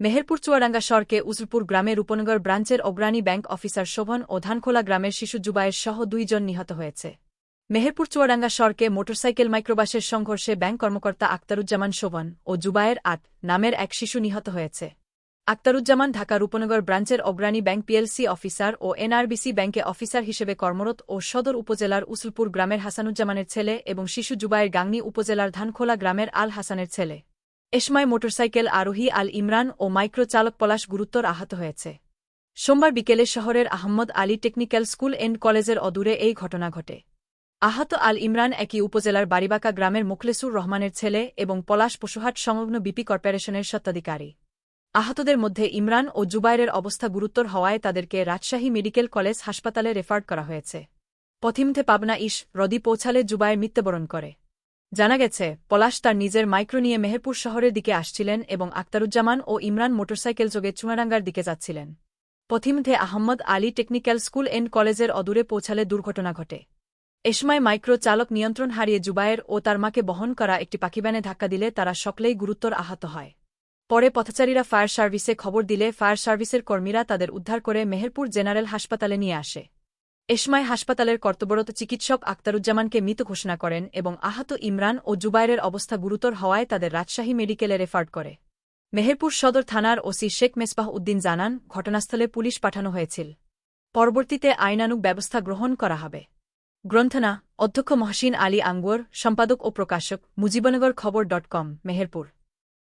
মেহেরপুর চুয়াডাঙ্গা সরকে উজলপুর গ্রামের রূপনগর ব্রাঞ্চের Agrani bank officer Sovan ও ধানখোলা গ্রামের শিশু জুবায়ের সহ দুইজন নিহত হয়েছে। মেহেরপুর চুয়াডাঙ্গা সরকে মোটরসাইকেল মাইক্রোবাসের সংঘর্ষে ব্যাংক কর্মকর্তা আক্তারুজ্জামান শোভন ও জুবায়ের আত নামের এক শিশু নিহত হয়েছে। আক্তারুজ্জামান ঢাকা রূপনগর ব্রাঞ্চের অগ্রণী ব্যাংক পিএলসি অফিসার ও এনআরবিসি ব্যাংকে অফিসার হিসেবে কর্মরত ও সদর উপজেলার উসলপুর গ্রামের হাসানুজ্জামানের ছেলে এবং শিশু জুবায়ের গাংনী উপজেলার ধানখোলা গ্রামের আল হাসানের ছেলে। এসময় মোটরসাইকেল আরোহী আল ইমরান ও মাইক্রো চালক পলাশ গুরুতর আহত হয়েছে। সোমবার বিকেলে শহরের Ahmad Ali technical school and কলেজের অদূরে এই ঘটনা ঘটে। আহত আল ইমরান একই উপজেলার বাড়িবাকা গ্রামের মুখলেসুর রহমানের ছেলে এবং পলাশ পশুহাট সংলগ্ন বিপি কর্পোরেশনের স্বত্বাধিকারী। আহতদের মধ্যে ইমরান ও জুবাইরের অবস্থা গুরুতর হওয়ায় তাদেরকে রাজশাহী মেডিকেল কলেজ হাসপাতালে রেফার করা হয়েছে। পথিমথে পাবনা ইস রদি পৌঁছালে জুবায়ের মৃত্যুবরণ করে। জানা গেছে, পলাশ তার নিজের মাইক্রো নিয়ে মেহেরপুর শহরের দিকে আসছিলেন এবং আক্তারুজ্জামান ও ইমরান মোটরসাইকেল যোগে চুনাডাঙ্গার দিকে যাচ্ছিলেন। পথিমধ্যে Ahammad Ali technical school and কলেজের অদূরে পৌঁছালে দুর্ঘটনা ঘটে। এ সময় মাইক্রো চালক নিয়ন্ত্রণ হারিয়ে জুবায়ের ও তার মাকে বহন করা একটি পাখিব্যানে ধাক্কা দিলে তারা সকলেই গুরুতর আহত হয়। পরে পথচারীরা ফায়ার সার্ভিসে খবর দিলে ফায়ার সার্ভিসের কর্মীরা তাদের উদ্ধার করে মেহেরপুর জেনারেল হাসপাতালে নিয়ে আসে। এসময় হাসপাতালের কর্তব্যরত চিকিৎসক আক্তারুজ্জামানকে মৃত ঘোষণা করেন এবং আহত ইমরান ও জুবাইরের অবস্থা গুরুতর হওয়ায় তাদের রাজশাহী মেডিকেলে রেফার্ড করে। মেহেরপুর সদর থানার ওসি শেখ মেসবাহ উদ্দিন জানান, ঘটনাস্থলে পুলিশ পাঠানো হয়েছিল। পরবর্তীতে আইনানুক ব্যবস্থা গ্রহণ করা হবে। গ্রন্থনা, অধ্যক্ষ মহসিন আলী আঙ্গুর, সম্পাদক ও প্রকাশক, মুজিবনগর খবর ডট কম, মেহেরপুর।